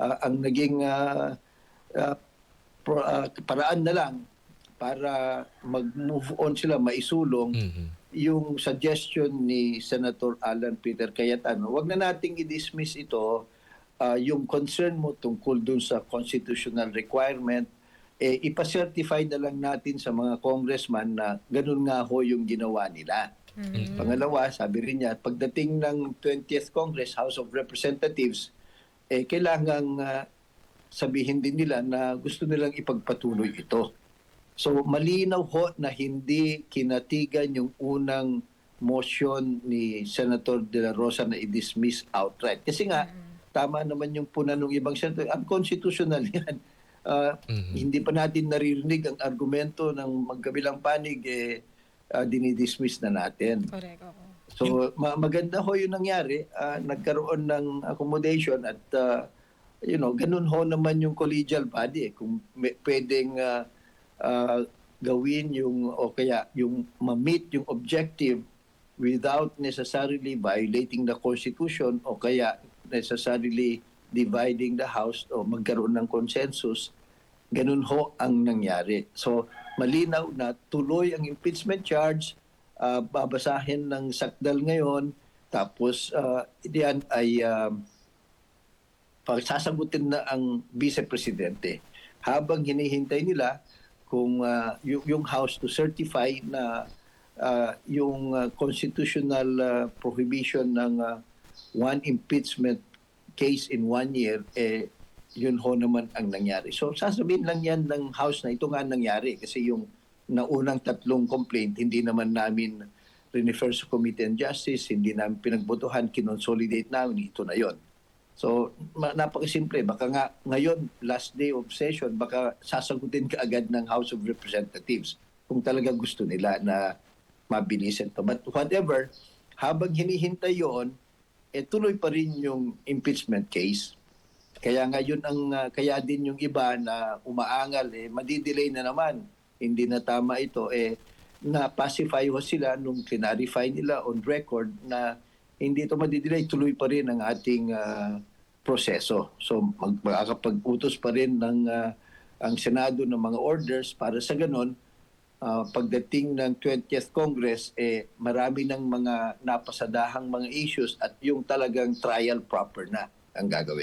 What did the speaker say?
ah, ang naging ah, ah, pro- ah, paraan na lang para mag-move on sila, maisulong Mhm. yung suggestion ni Senator Alan Peter Cayetano, wag na nating i-dismiss ito ah, yung concern mo tungkol dun sa constitutional requirement eh ipa-certify na lang natin sa mga congressman na ganun nga ho yung ginawa nila. Mm. Pangalawa, sabi rin niya, pagdating ng 20th Congress, House of Representatives, eh kailangang ah, sabihin din nila na gusto nilang ipagpatuloy ito. So malinaw ho na hindi kinatigan yung unang motion ni Senator De La Rosa na i-dismiss outright. Kasi nga, tama naman yung puna ng ibang senator, unconstitutional yan. Ah, Mhm. Hindi pa natin naririnig ang argumento ng magkabilang panig, eh, ah, dinidismiss na natin. Correct, oo. So ma- maganda ho yung nangyari. Ah, nagkaroon ng accommodation at ah, you know, ganun ho naman yung collegial body. eh. Kung may, pwedeng ah, ah, gawin yung o kaya yung ma-meet yung objective without necessarily violating the constitution o kaya necessarily dividing the house o magkaroon ng consensus ganun ho ang nangyari. So, malinaw na tuloy ang impeachment charge, ah, babasahin ng sakdal ngayon, tapos uh, diyan ay ah, pagsasagutin na ang vice-presidente. Habang hinihintay nila kung ah, yung, yung House to certify na ah, yung ah, constitutional ah, prohibition ng ah, one impeachment case in one year, eh, yun ho naman ang nangyari. So sasabihin lang yan ng House na ito nga ang nangyari kasi yung naunang tatlong complaint, hindi naman namin refer sa Committee on Justice, hindi namin pinagbotohan, kinonsolidate namin, ito na yon. So, napakasimple. Baka nga ngayon, last day of session, baka sasagutin ka agad ng House of Representatives kung talaga gusto nila na mabilisan to. But whatever, habang hinihintay yon, eh tuloy pa rin yung impeachment case. Kaya ngayon ang ah, kaya din yung iba na umaangal eh madidelay na naman. Hindi na tama ito eh na pacify ho sila nung clarify nila on record na hindi ito madidelay, tuloy pa rin ang ating ah, proseso. So mag makakapag-utos pa rin ng ah, ang Senado ng mga orders para sa ganon ah, pagdating ng 20th Congress, eh, marami ng mga napasadahang mga issues at yung talagang trial proper na ang gagawin.